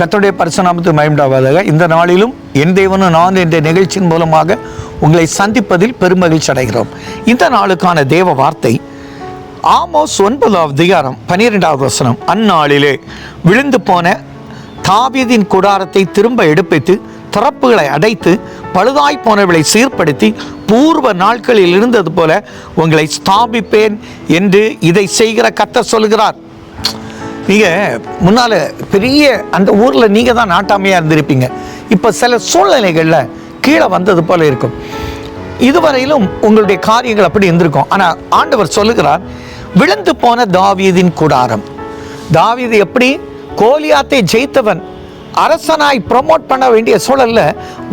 கத்தோடைய பரிசுநாமத்து மயம்டாவதாக இந்த நாளிலும் என் தேவனும் நான் என்ற நிகழ்ச்சியின் மூலமாக உங்களை சந்திப்பதில் பெருமகிழ்ச்சி அடைகிறோம். இந்த நாளுக்கான தேவ வார்த்தை ஆமோஸ் ஒன்பதாவது அதிகாரம் பன்னிரெண்டாவது வசனம். அந்நாளிலே விழுந்து போன தாபியதின் குடாரத்தை திரும்ப எடுப்பித்து திறப்புகளை அடைத்து பழுதாய் போனவர்களை சீர்படுத்தி பூர்வ நாட்களில் இருந்தது போல உங்களை ஸ்தாபிப்பேன் என்று இதை செய்கிற கத்த சொல்கிறார். நீங்கள் முன்னால் பெரிய அந்த ஊரில் நீங்கள் தான் நாட்டாமையாக இருந்திருப்பீங்க. இப்போ சில சூழ்நிலைகளில் கீழே வந்தது போல இருக்கும். இதுவரையிலும் உங்களுடைய காரியங்கள் அப்படி இருந்திருக்கும். ஆனால் ஆண்டவர் சொல்லுகிறார் விழுந்து போன தாவீதின் கூடாரம். தாவீது எப்படி? கோலியாத்தை ஜெயித்தவன் அரசனாய் ப்ரமோட் பண்ண வேண்டிய சூழல்ல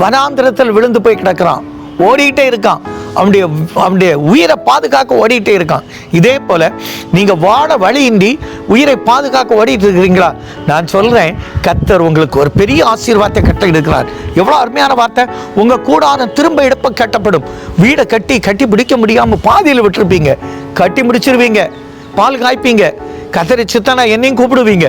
வனாந்திரத்தில் விழுந்து போய் கிடக்கிறான். ஓடிக்கிட்டே இருக்கான். அவனுடைய அவனுடைய உயிரை பாதுகாக்க ஓடிக்கிட்டே இருக்கான். இதே போல நீங்க வாழ வழியின்றி உயிரை பாதுகாக்க ஓடிட்டு இருக்கிறீங்களா? நான் சொல்றேன் கத்தர் உங்களுக்கு ஒரு பெரிய ஆசீர்வாதத்தை கட்ட இருக்கிறார் எவ்வளவு அருமையான வார்த்தை. உங்க கூடான திரும்ப எடுப்ப கட்டப்படும். வீடை கட்டி கட்டி பிடிக்க முடியாம பாதியில் விட்டுருப்பீங்க. கட்டி முடிச்சிருவீங்க. பால் காய்ப்பீங்க. கத்தரி சித்தனா என்னையும் கூப்பிடுவீங்க.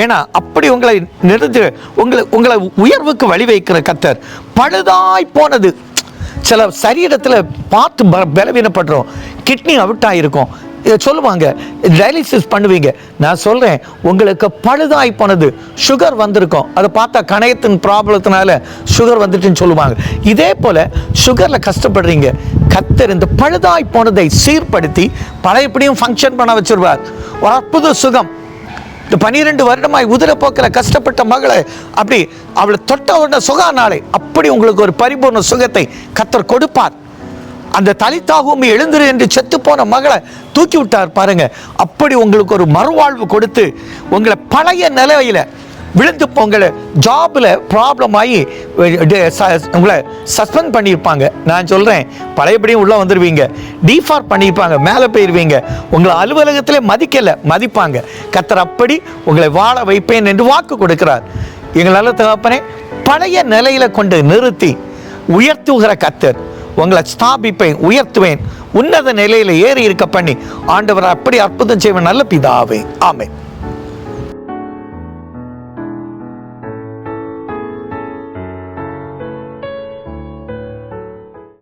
ஏன்னா அப்படி உங்களை நிறுத்து உங்களை உங்களை உயர்வுக்கு வழி வைக்கிற கத்தர் பழுதாய் போனது. சில சரீரத்தில் பார்த்து ப- பலவீனப்படுறோம். கிட்னி அவுட் ஆகிருக்கும் இதை சொல்லுவாங்க. டயாலிசிஸ் பண்ணுவீங்க. நான் சொல்கிறேன் உங்களுக்கு பழுதாய் போனது. சுகர் வந்திருக்கும். அதை பார்த்தா கணையத்தின் ப்ராப்ளத்தினால சுகர் வந்துட்டுன்னு சொல்லுவாங்க. இதே போல் சுகரில் கஷ்டப்படுறீங்க. கத்தர் இந்த பழுதாய் போனதை சீர்படுத்தி பழையப்படியும் ஃபங்க்ஷன் பண்ண வச்சுருவார். ஒரு அற்புத சுகம். இந்த பனிரெண்டு வருடமாய் உதிரப்போக்கில் கஷ்டப்பட்ட மகளை அப்படி அவளை தொட்ட உடனே சுகா நாளை அப்படி உங்களுக்கு ஒரு பரிபூர்ண சுகத்தை கத்தர் கொடுப்பார். அந்த தலித்தாகூமி எழுந்துரு என்று செத்து போன மகளை தூக்கி விட்டார் பாருங்க. அப்படி உங்களுக்கு ஒரு மறுவாழ்வு கொடுத்து உங்களை பழைய நிலையில விழுந்து உங்களை ஜாபில் ப்ராப்ளம் ஆகி ச- உங்களை சஸ்பெண்ட் பண்ணியிருப்பாங்க. நான் சொல்கிறேன் பழையபடியும் உள்ளே வந்துடுவீங்க டிஃபார் பண்ணியிருப்பாங்க மேலே போயிடுவீங்க உங்களை அலுவலகத்தில் மதிக்கலை மதிப்பாங்க. கத்தர் அப்படி உங்களை வாழ வைப்பேன் என்று வாக்கு கொடுக்கிறார். எங்களால் தகப்பனே பழைய நிலையில கொண்டு நிறுத்தி உயர்த்துகிற கத்தர் உங்களை ஸ்தாபிப்பேன் உயர்த்துவேன். உன்னத நிலையில ஏறி இருக்க பண்ணி ஆண்டவர் அப்படி அற்புதம் செய்வேன் நல்ல பிதாவே. ஆமை